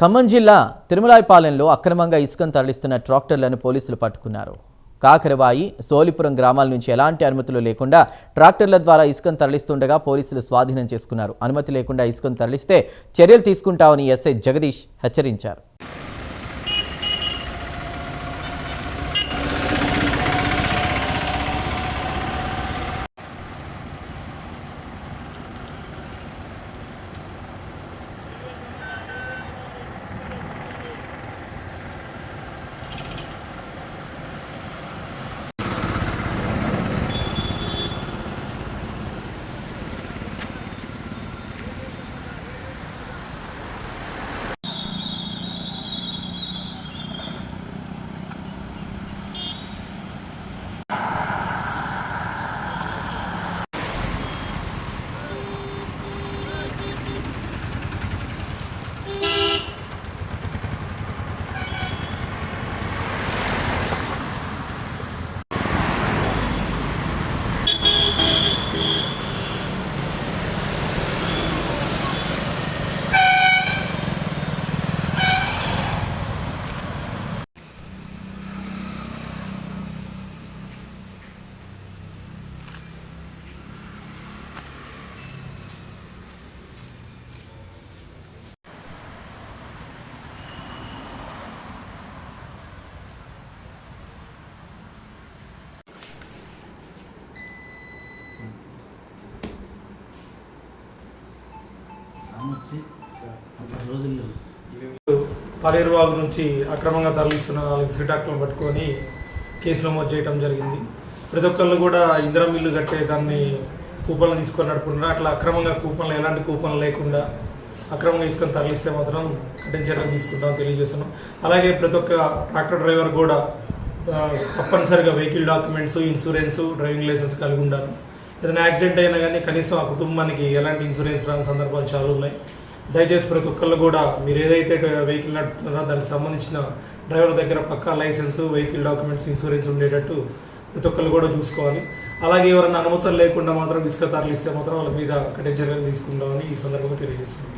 ఖమ్మం జిల్లా తిరుమలాయపాలెంలో అక్రమంగా ఇసుకను తరలిస్తున్న ట్రాక్టర్లను పోలీసులు పట్టుకున్నారు. కాకరవాయి సోలిపురం గ్రామాల నుంచి ఎలాంటి అనుమతులు లేకుండా ట్రాక్టర్ల ద్వారా ఇసుకను తరలిస్తుండగా పోలీసులు స్వాధీనం చేసుకున్నారు. అనుమతి లేకుండా ఇసుకను తరలిస్తే చర్యలు తీసుకుంటామని ఎస్ఐ జగదీష్ హెచ్చరించారు. రోజుల్లో పాలేరువాగు నుంచి అక్రమంగా తరలిస్తున్న వాళ్ళకి శ్రీటాకులను పట్టుకొని కేసు నమోదు చేయడం జరిగింది. ప్రతి ఒక్కళ్ళు కూడా ఇందిరా మిల్లు కట్టే దాన్ని కూపన్లు తీసుకొని నడుపుకుంటారు అట్లా అక్రమంగా కూపన్లు ఎలాంటి కూపన్లు లేకుండా అక్రమంగా తీసుకొని తరలిస్తే మాత్రం కఠిన చర్యలు తీసుకుంటామని తెలియజేస్తున్నాం. అలాగే ప్రతి ఒక్క ట్రాక్టర్ డ్రైవర్ కూడా తప్పనిసరిగా vehicle documents insurance driving licence కలిగి ఉండాలి. ఏదైనా యాక్సిడెంట్ అయినా కానీ కనీసం ఆ కుటుంబానికి ఎలాంటి ఇన్సూరెన్స్ రాని సందర్భాలు చాలా ఉన్నాయి. దయచేసి ప్రతి ఒక్కళ్ళు కూడా మీరు ఏదైతే వెహికల్ నడుపుతున్నారో దానికి సంబంధించిన డ్రైవర్ దగ్గర పక్కా లైసెన్స్ వెహికల్ డాక్యుమెంట్స్ ఇన్సూరెన్స్ ఉండేటట్టు ప్రతి ఒక్కళ్ళు కూడా చూసుకోవాలి. అలాగే ఎవరైనా అనుమతులు లేకుండా మాత్రం ఇసుక తరలిస్తే మాత్రం వాళ్ళ మీద కఠిన చర్యలు తీసుకుంటామని ఈ సందర్భంగా తెలియజేస్తుంది